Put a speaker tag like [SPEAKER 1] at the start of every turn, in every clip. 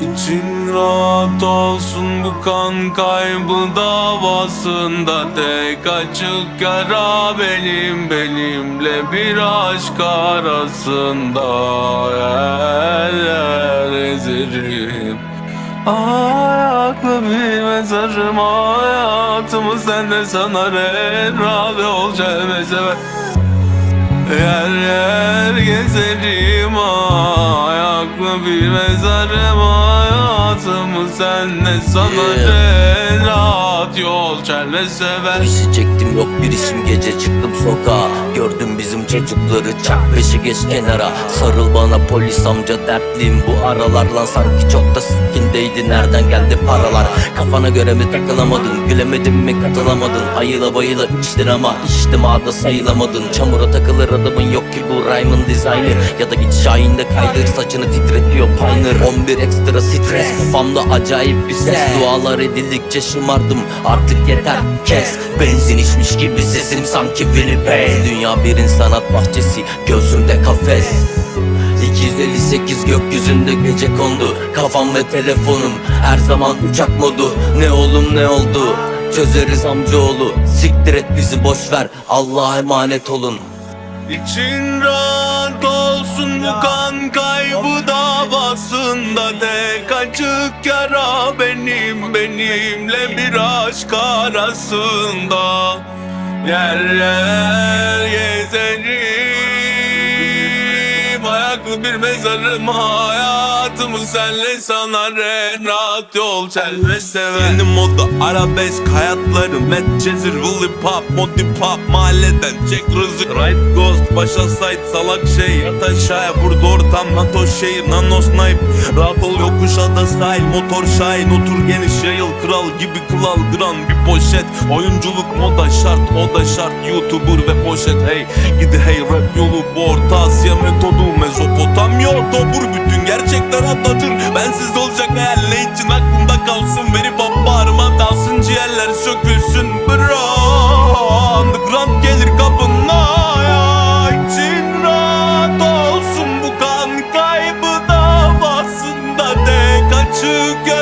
[SPEAKER 1] İçin rahat olsun bu kan kaybı davasında. Tek açık yara benim benimle bir aşk arasında. Yer ezerim Ayaklı bir mezarım hayatımı sende sanar en rahat ol celmese Yer yer gezerim ayaklı bir mezarım hayatımı senle sana
[SPEAKER 2] Yeah.
[SPEAKER 1] rahat yol çelme sever.
[SPEAKER 2] İşi çektim yok bir işim. Gece çıktım sokağa. Gördüm bizim çocukları çak beşi geç kenara. Sarıl bana polis amca dertliyim bu aralar Lan. Sanki çok da sikindeydi nereden geldi paralar? Kafana göre mi takılamadın gülemedin mi katılamadın? Ayıla bayıla içtin ama içtim ağda sayılamadın. Çamura takılır adamın yok ki bu rhyme'ın dizaynı. Ya da git Şahin'de kaydır saçını titretiyor Pioneer 11 ekstra stres kafamda acayip bir ses. Dualar edildikçe şımardım artık yeter kes. Benzin içmiş gibi sesim sanki Winnipeg Dünya birin sanat bahçesi gözümde kafes. 258 gökyüzünde gece kondu. Kafam ve telefonum her zaman uçak modu. Ne oğlum ne oldu? Çözeriz amcaoğlu. Siktir et bizi boş ver. Allah'a emanet olun.
[SPEAKER 1] İçin rahat olsun bu kan kaybı davasında Tek açık yara benim benimle bir aşk arasında. Yer yer gezerim bir mezarım hayatımı senle sanar. En rahat yol çelme Yeni moda arabesk hayatları Medcezir, Willy Pop, Modi Pop Mahalleden çek rızık. Right Ghost, başa site salak şey Yat aşağıya burada ortam NATO şehir Nano snipe. Rahat ol yokuş ada sahil Motor şahin otur geniş yayıl Kral gibi kılal gram bir poşet. Oyunculuk moda şart o da şart Youtuber ve poşet. Hey Gidi hey rap yolu bu orta Asya metodu kalsın Verip bağrıma dalsın ciğerler sökülsün Bro. Underground gelir kapına ya için rahat olsun bu kan kaybı davasında Tek açık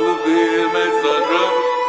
[SPEAKER 1] aklı bir mezarım.